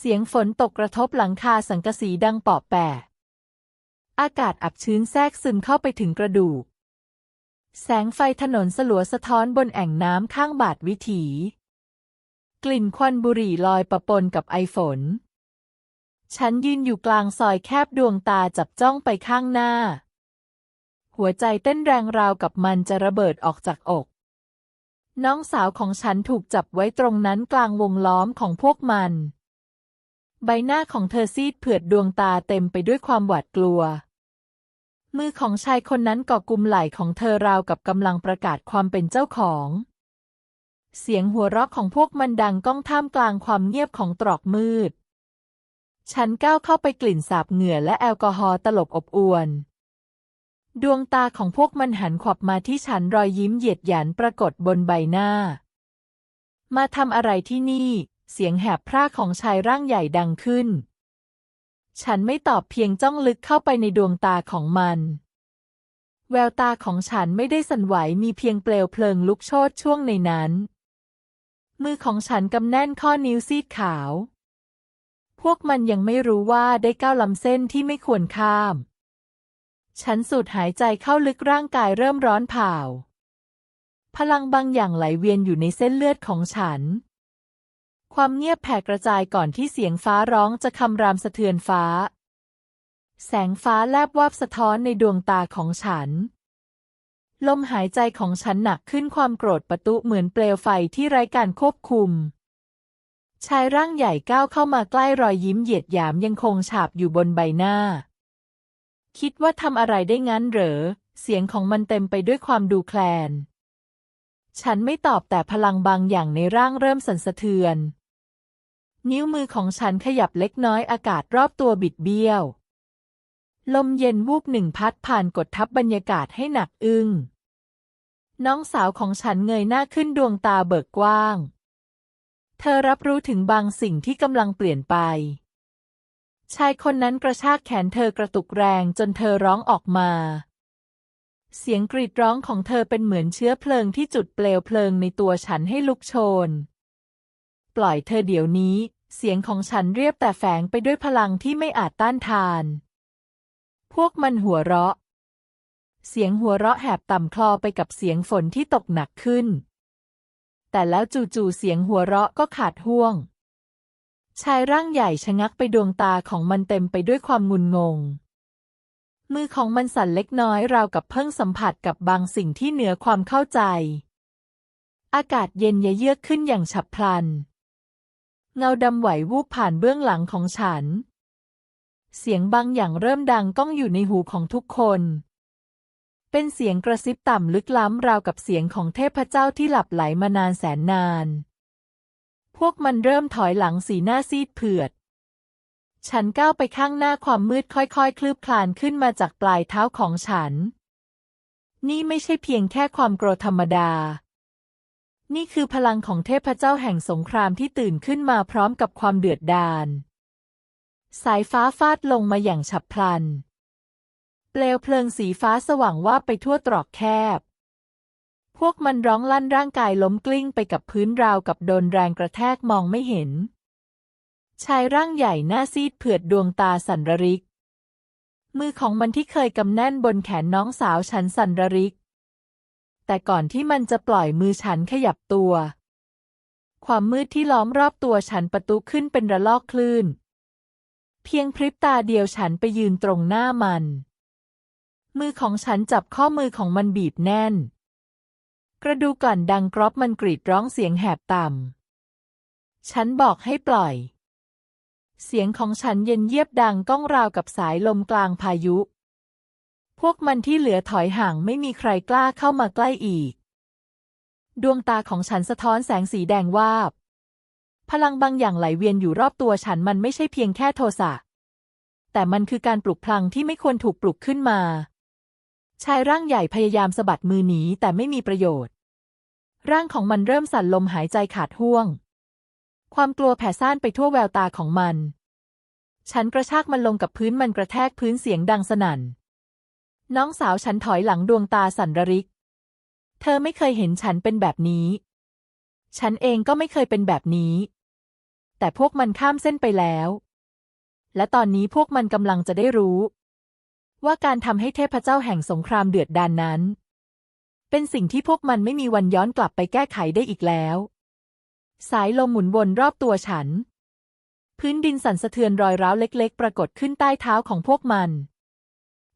เสียงฝนตกกระทบหลังคาสังกะสีดังปาะแปะอากาศอับชื้นแทรกซึมเข้าไปถึงกระดูก แสงไฟถนนสลัวสะท้อนบนแอ่งน้ำข้างบาดวิถี กลิ่นควันบุหรี่ลอยประปนกับไอฝน ฉันยืนอยู่กลางซอยแคบดวงตาจับจ้องไปข้างหน้า หัวใจเต้นแรงราวกับมันจะระเบิดออกจากอก น้องสาวของฉันถูกจับไว้ตรงนั้นกลางวงล้อมของพวกมัน ใบหน้าของเธอซีดเผือดดวงตาเต็มไปด้วยความหวาดกลัว มือของชายคนนั้นเกาะกุมไหล่ของเธอราวกับกำลังประกาศความเป็นเจ้าของ เสียงหัวเราะของพวกมันดังก้องท่ามกลางความเงียบของตรอกมืด ฉันก้าวเข้าไปกลิ่นสาบเหงื่อและแอลกอฮอล์ตลบอบอวน ดวงตาของพวกมันหันขวับมาที่ฉันรอยยิ้มเหยียดหยันปรากฏบนใบหน้า มาทำอะไรที่นี่ เสียงแหบพร่าของชายร่างใหญ่ดังขึ้น ฉันไม่ตอบเพียงจ้องลึกเข้าไปในดวงตาของมัน แววตาของฉันไม่ได้สั่นไหวมีเพียงเปลวเพลิงลุกโชนช่วงในนั้น มือของฉันกำแน่นข้อนิ้วซีดขาว พวกมันยังไม่รู้ว่าได้ก้าวลำเส้นที่ไม่ควรข้าม ฉันสูดหายใจเข้าลึกร่างกายเริ่มร้อนเผาพลังบางอย่างไหลเวียนอยู่ในเส้นเลือดของฉัน ความเงียบแผ่กระจายก่อนที่เสียงฟ้าร้องจะคำรามสะเทือนฟ้า แสงฟ้าแลบวาบสะท้อนในดวงตาของฉัน ลมหายใจของฉันหนักขึ้นความโกรธประตุเหมือนเปลวไฟที่ไร้การควบคุม ชายร่างใหญ่ก้าวเข้ามาใกล้รอยยิ้มเหยียดหยามยังคงฉาบอยู่บนใบหน้า คิดว่าทำอะไรได้งั้นเหรอ เสียงของมันเต็มไปด้วยความดูแคลน ฉันไม่ตอบแต่พลังบางอย่างในร่างเริ่มสั่นสะเทือน นิ้วมือของฉันขยับเล็กน้อยอากาศรอบตัวบิดเบี้ยว ลมเย็นวูบหนึ่งพัดผ่านกดทับบรรยากาศให้หนักอึ้ง น้องสาวของฉันเงยหน้าขึ้นดวงตาเบิกกว้าง เธอรับรู้ถึงบางสิ่งที่กำลังเปลี่ยนไป ชายคนนั้นกระชากแขนเธอกระตุกแรงจนเธอร้องออกมา เสียงกรีดร้องของเธอเป็นเหมือนเชื้อเพลิงที่จุดเปลวเพลิงในตัวฉันให้ลุกโชน ปล่อยเธอเดี๋ยวนี้ เสียงของฉันเรียบแต่แฝงไปด้วยพลังที่ไม่อาจต้านทาน พวกมันหัวเราะ เสียงหัวเราะแหบต่ำคลอไปกับเสียงฝนที่ตกหนักขึ้น แต่แล้วจู่ๆเสียงหัวเราะก็ขาดห่วง ชายร่างใหญ่ชะงักไปดวงตาของมันเต็มไปด้วยความงุนงง มือของมันสั่นเล็กน้อยราวกับเพิ่งสัมผัสกับบางสิ่งที่เหนือความเข้าใจ อากาศเย็นยเยือกขึ้นอย่างฉับพลัน เงาดำไหววูบผ่านเบื้องหลังของฉัน เสียงบางอย่างเริ่มดังก้องอยู่ในหูของทุกคน เป็นเสียงกระซิบต่ำลึกล้ำราวกับเสียงของเทพเจ้าที่หลับไหลมานานแสนนาน พวกมันเริ่มถอยหลังสีหน้าซีดเผือด ฉันก้าวไปข้างหน้าความมืดค่อยๆ คลืบคลานขึ้นมาจากปลายเท้าของฉัน นี่ไม่ใช่เพียงแค่ความโกรธธรรมดา นี่คือพลังของเทพเจ้าแห่งสงครามที่ตื่นขึ้นมาพร้อมกับความเดือดดาล สายฟ้าฟาดลงมาอย่างฉับพลัน เปลวเพลิงสีฟ้าสว่างว่าไปทั่วตรอกแคบ พวกมันร้องลั่นร่างกายล้มกลิ้งไปกับพื้นราวกับโดนแรงกระแทกมองไม่เห็น ชายร่างใหญ่หน้าซีดเผือดดวงตาสั่นระริก มือของมันที่เคยกำแน่นบนแขนน้องสาวฉันสั่นระริก แต่ก่อนที่มันจะปล่อยมือฉันขยับตัว ความมืดที่ล้อมรอบตัวฉันประตุขึ้นเป็นระลอกคลื่น เพียงพริบตาเดียวฉันไปยืนตรงหน้ามัน มือของฉันจับข้อมือของมันบีบแน่น กระดูกก่อนดังกรอบมันกรีดร้องเสียงแหบต่ำ ฉันบอกให้ปล่อย เสียงของฉันเย็นเยียบดังก้องราวกับสายลมกลางพายุ พวกมันที่เหลือถอยห่างไม่มีใครกล้าเข้ามาใกล้อีก ดวงตาของฉันสะท้อนแสงสีแดงวาบ พลังบางอย่างไหลเวียนอยู่รอบตัวฉันมันไม่ใช่เพียงแค่โทสะ แต่มันคือการปลุกพลังที่ไม่ควรถูกปลุกขึ้นมา ชายร่างใหญ่พยายามสะบัดมือหนีแต่ไม่มีประโยชน์ ร่างของมันเริ่มสั่นลมหายใจขาดห่วง ความกลัวแผ่ซ่านไปทั่วแววตาของมัน ฉันกระชากมันลงกับพื้นมันกระแทกพื้นเสียงดังสนั่น น้องสาวฉันถอยหลังดวงตาสั่นระริก เธอไม่เคยเห็นฉันเป็นแบบนี้ ฉันเองก็ไม่เคยเป็นแบบนี้ แต่พวกมันข้ามเส้นไปแล้ว และตอนนี้พวกมันกำลังจะได้รู้ ว่าการทำให้เทพเจ้าแห่งสงครามเดือดดานนั้น เป็นสิ่งที่พวกมันไม่มีวันย้อนกลับไปแก้ไขได้อีกแล้ว สายลมหมุนวนรอบตัวฉัน พื้นดินสั่นสะเทือนรอยร้าวเล็ก ๆ ปรากฏขึ้นใต้เท้าของพวกมัน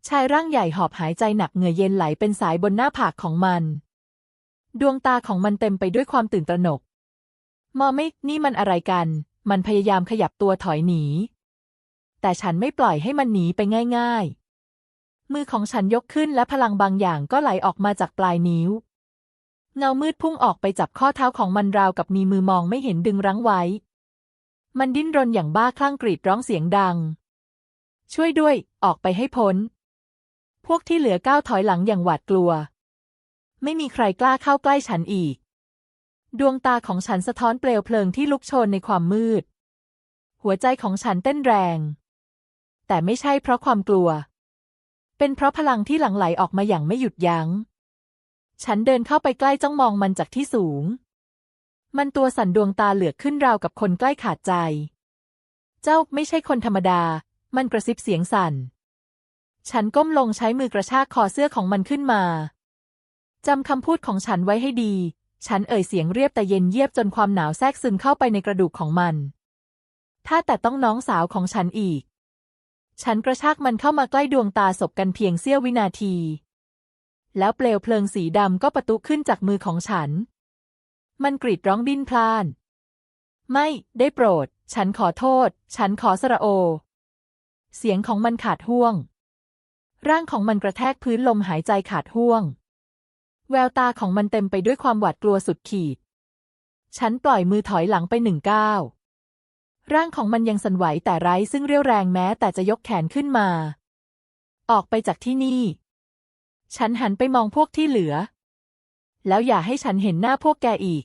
ชายร่างใหญ่หอบหายใจหนักเหงื่อเย็นไหลเป็นสายบนหน้าผากของมัน ดวงตาของมันเต็มไปด้วยความตื่นตระหนก มอไม่นี่มันอะไรกัน มันพยายามขยับตัวถอยหนี แต่ฉันไม่ปล่อยให้มันหนีไปง่าย ๆ มือของฉันยกขึ้นและพลังบางอย่างก็ไหลออกมาจากปลายนิ้ว เงามืดพุ่งออกไปจับข้อเท้าของมันราวกับมีมือมองไม่เห็นดึงรั้งไว้ มันดิ้นรนอย่างบ้าคลั่งกรีดร้องเสียงดังช่วยด้วย ออกไปให้พ้น วกที่เหลือก้าวถอยหลังอย่างหวาดกลัว ไม่มีใครกล้าเข้าใกล้ฉันอีก ดวงตาของฉันสะท้อนเปลวเพลิงที่ลุกโชนในความมืด หัวใจของฉันเต้นแรง แต่ไม่ใช่เพราะความกลัว เป็นเพราะพลังที่หลั่งไหลออกมาอย่างไม่หยุดยัง้ง ฉันเดินเข้าไปใกล้จ้องมองมันจากที่สูง มันตัวสั่นดวงตาเหลือกขึ้นราวกับคนใกล้ขาดใจ เจ้าไม่ใช่คนธรรมดา มันกระซิบเสียงสั่น ฉันก้มลงใช้มือกระชากคอเสื้อของมันขึ้นมา จำคำพูดของฉันไว้ให้ดี ฉันเอ่ยเสียงเรียบแต่เย็นเยียบจนความหนาวแทรกซึมเข้าไปในกระดูกของมัน ถ้าแต่ต้องน้องสาวของฉันอีก ฉันกระชากมันเข้ามาใกล้ดวงตาศบกันเพียงเสี้ยววินาที แล้วเปลวเพลิงสีดำก็ประตุขึ้นจากมือของฉัน มันกรีดร้องดิ้นพลาน ไม่ได้โปรด ฉันขอโทษ ฉันขอสระโอ เสียงของมันขาดห่วง ร่างของมันกระแทกพื้นลมหายใจขาดห่วง แววตาของมันเต็มไปด้วยความหวาดกลัวสุดขีด ฉันปล่อยมือถอยหลังไปหนึ่งก้าว ร่างของมันยังสั่นไหวแต่ไร้ซึ่งเรี่ยวแรงแม้แต่จะยกแขนขึ้นมา ออกไปจากที่นี่ ฉันหันไปมองพวกที่เหลือ แล้วอย่าให้ฉันเห็นหน้าพวกแกอีก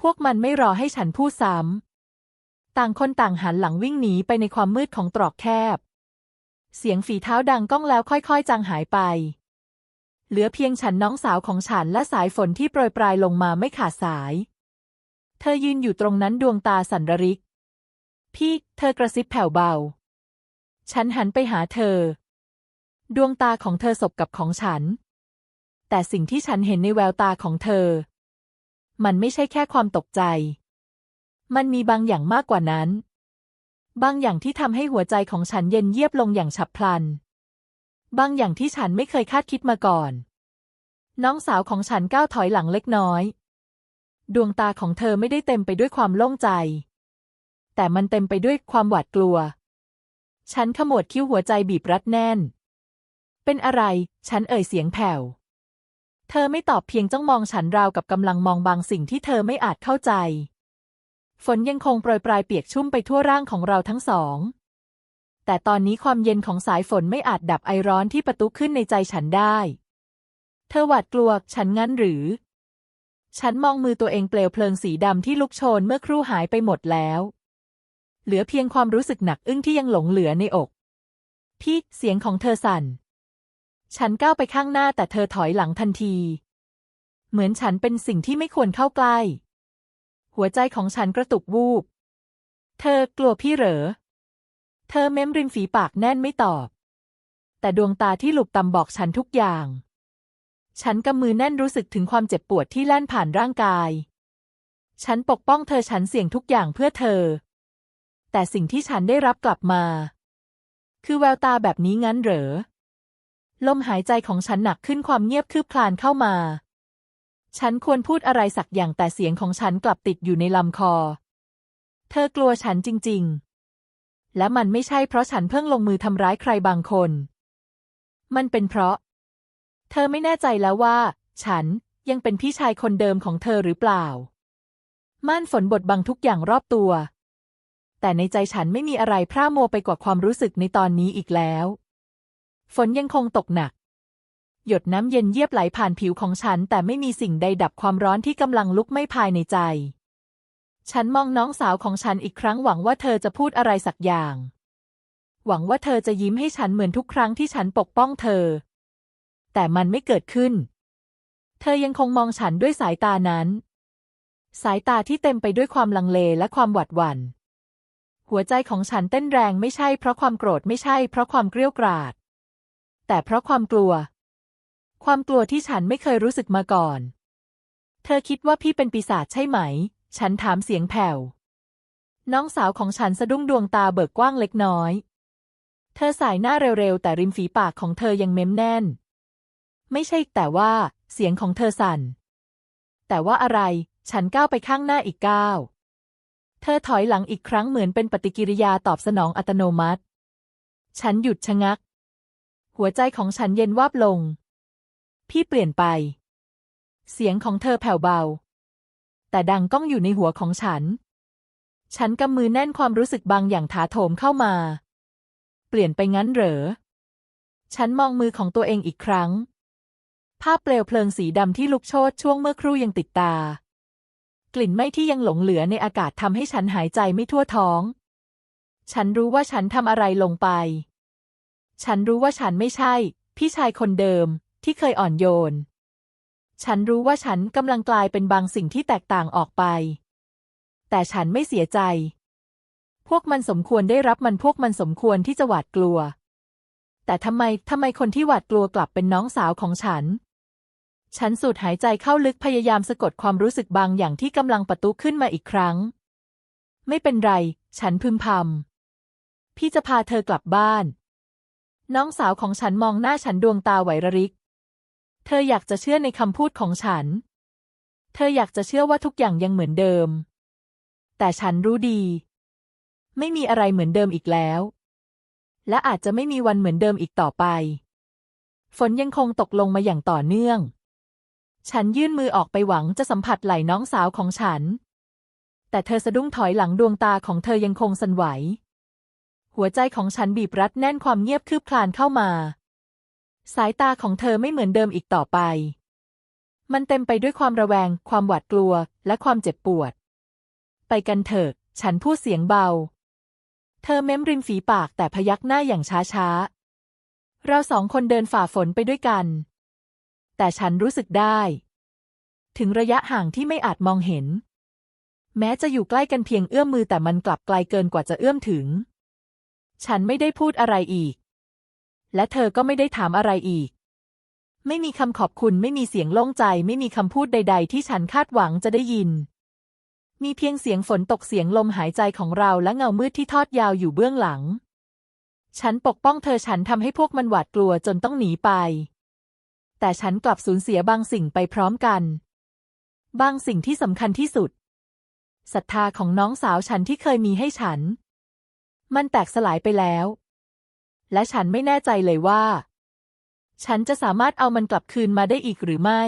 พวกมันไม่รอให้ฉันพูดซ้ำ ต่างคนต่างหันหลังวิ่งหนีไปในความมืดของตรอกแคบ เสียงฝีเท้าดังก้องแล้วค่อยๆ จางหายไป เหลือเพียงฉันน้องสาวของฉันและสายฝนที่โปรยปลายลงมาไม่ขาดสาย เธอยืนอยู่ตรงนั้นดวงตาสันระริก พี่ เธอกระซิบแผ่วเบา ฉันหันไปหาเธอ ดวงตาของเธอสบกับของฉัน แต่สิ่งที่ฉันเห็นในแววตาของเธอ มันไม่ใช่แค่ความตกใจ มันมีบางอย่างมากกว่านั้น บางอย่างที่ทำให้หัวใจของฉันเย็นเยียบลงอย่างฉับพลัน บางอย่างที่ฉันไม่เคยคาดคิดมาก่อน น้องสาวของฉันก้าวถอยหลังเล็กน้อย ดวงตาของเธอไม่ได้เต็มไปด้วยความโล่งใจ แต่มันเต็มไปด้วยความหวาดกลัว ฉันขมวดคิ้วหัวใจบีบรัดแน่น เป็นอะไร ฉันเอ่ยเสียงแผ่ว เธอไม่ตอบเพียงจ้องมองฉันราวกับกำลังมองบางสิ่งที่เธอไม่อาจเข้าใจ ฝนยังคงโปรยปลายเปียกชุ่มไปทั่วร่างของเราทั้งสอง แต่ตอนนี้ความเย็นของสายฝนไม่อาจดับไอร้อนที่ประตุขึ้นในใจฉันได้ เธอหวาดกลัวฉันงั้นหรือ ฉันมองมือตัวเองเปลวเพลิงสีดำที่ลุกโชนเมื่อครู่หายไปหมดแล้ว เหลือเพียงความรู้สึกหนักอึ้งที่ยังหลงเหลือในอก พี่เสียงของเธอสั่น ฉันก้าวไปข้างหน้าแต่เธอถอยหลังทันที เหมือนฉันเป็นสิ่งที่ไม่ควรเข้าใกล้ หัวใจของฉันกระตุกวูบ เธอกลัวพี่เหรอ เธอเม้มริมฝีปากแน่นไม่ตอบ แต่ดวงตาที่หลุบตำบอกฉันทุกอย่าง ฉันกำมือแน่นรู้สึกถึงความเจ็บปวดที่แล่นผ่านร่างกาย ฉันปกป้องเธอฉันเสี่ยงทุกอย่างเพื่อเธอ แต่สิ่งที่ฉันได้รับกลับมา คือแววตาแบบนี้งั้นเหรอ ลมหายใจของฉันหนักขึ้นความเงียบคืบคลานเข้ามา ฉันควรพูดอะไรสักอย่างแต่เสียงของฉันกลับติดอยู่ในลำคอ เธอกลัวฉันจริง ๆ และมันไม่ใช่เพราะฉันเพิ่งลงมือทำร้ายใครบางคน มันเป็นเพราะ เธอไม่แน่ใจแล้วว่า ฉันยังเป็นพี่ชายคนเดิมของเธอหรือเปล่า ม่านฝนบดบังทุกอย่างรอบตัว แต่ในใจฉันไม่มีอะไรพร่ามัวไปกว่าความรู้สึกในตอนนี้อีกแล้ว ฝนยังคงตกหนัก หยดน้ำเย็นเยียบไหลผ่านผิวของฉัน แต่ไม่มีสิ่งใดดับความร้อนที่กำลังลุกไม้ภายในใจ ฉันมองน้องสาวของฉันอีกครั้งหวังว่าเธอจะพูดอะไรสักอย่าง หวังว่าเธอจะยิ้มให้ฉันเหมือนทุกครั้งที่ฉันปกป้องเธอ แต่มันไม่เกิดขึ้น เธอยังคงมองฉันด้วยสายตานั้น สายตาที่เต็มไปด้วยความลังเลและความหวาดหวัน่น หัวใจของฉันเต้นแรงไม่ใช่เพราะความโกรธไม่ใช่เพราะความเกรี้ยวกราด แต่เพราะความกลัว ความกลัวที่ฉันไม่เคยรู้สึกมาก่อน เธอคิดว่าพี่เป็นปีศาจใช่ไหม ฉันถามเสียงแผ่ว น้องสาวของฉันสะดุ้งดวงตาเบิกกว้างเล็กน้อย เธอสายหน้าเร็วๆ แต่ริมฝีปากของเธอยังเม้มแน่น ไม่ใช่แต่ว่าเสียงของเธอสั่น แต่ว่าอะไร ฉันก้าวไปข้างหน้าอีกก้าว เธอถอยหลังอีกครั้งเหมือนเป็นปฏิกิริยาตอบสนองอัตโนมัติ ฉันหยุดชะงัก หัวใจของฉันเย็นวาบลง พี่เปลี่ยนไป เสียงของเธอแผ่วเบา แต่ดังก้องอยู่ในหัวของฉัน ฉันกำมือแน่นความรู้สึกบางอย่างถาโถมเข้ามา เปลี่ยนไปงั้นเหรอ ฉันมองมือของตัวเองอีกครั้ง ภาพเปลวเพลิงสีดำที่ลุกโชนช่วงเมื่อครู่ยังติดตา กลิ่นไหม้ที่ยังหลงเหลือในอากาศทำให้ฉันหายใจไม่ทั่วท้อง ฉันรู้ว่าฉันทำอะไรลงไป ฉันรู้ว่าฉันไม่ใช่ พี่ชายคนเดิม ที่เคยอ่อนโยน ฉันรู้ว่าฉันกำลังกลายเป็นบางสิ่งที่แตกต่างออกไป แต่ฉันไม่เสียใจ พวกมันสมควรได้รับมันพวกมันสมควรที่จะหวาดกลัว แต่ทำไมทำไมคนที่หวาดกลัวกลับเป็นน้องสาวของฉัน ฉันสูดหายใจเข้าลึกพยายามสะกดความรู้สึกบางอย่างที่กำลังประตุขึ้นมาอีกครั้ง ไม่เป็นไร ฉันพึมพำพี่จะพาเธอกลับบ้านน้องสาวของฉันมองหน้าฉันดวงตาไหวระริก เธออยากจะเชื่อในคำพูดของฉัน เธออยากจะเชื่อว่าทุกอย่างยังเหมือนเดิม แต่ฉันรู้ดี ไม่มีอะไรเหมือนเดิมอีกแล้ว และอาจจะไม่มีวันเหมือนเดิมอีกต่อไป ฝนยังคงตกลงมาอย่างต่อเนื่อง ฉันยื่นมือออกไปหวังจะสัมผัสไหล่น้องสาวของฉัน แต่เธอสะดุ้งถอยหลังดวงตาของเธอยังคงสั่นไหว หัวใจของฉันบีบรัดแน่นความเงียบคืบคลานเข้ามา สายตาของเธอไม่เหมือนเดิมอีกต่อไป มันเต็มไปด้วยความระแวง ความหวาดกลัว และความเจ็บปวด ไปกันเถอะ ฉันพูดเสียงเบา เธอเม้มริมฝีปากแต่พยักหน้าอย่างช้าๆ เราสองคนเดินฝ่าฝนไปด้วยกัน แต่ฉันรู้สึกได้ ถึงระยะห่างที่ไม่อาจมองเห็น แม้จะอยู่ใกล้กันเพียงเอื้อมมือแต่มันกลับไกลเกินกว่าจะเอื้อมถึง ฉันไม่ได้พูดอะไรอีก และเธอก็ไม่ได้ถามอะไรอีก ไม่มีคำขอบคุณไม่มีเสียงโล่งใจไม่มีคำพูดใด ๆ ที่ฉันคาดหวังจะได้ยิน มีเพียงเสียงฝนตกเสียงลมหายใจของเราและเงามืดที่ทอดยาวอยู่เบื้องหลัง ฉันปกป้องเธอฉันทำให้พวกมันหวาดกลัวจนต้องหนีไป แต่ฉันกลับสูญเสียบางสิ่งไปพร้อมกัน บางสิ่งที่สำคัญที่สุดศรัทธาของน้องสาวฉันที่เคยมีให้ฉัน มันแตกสลายไปแล้ว และฉันไม่แน่ใจเลยว่า ฉันจะสามารถเอามันกลับคืนมาได้อีกหรือไม่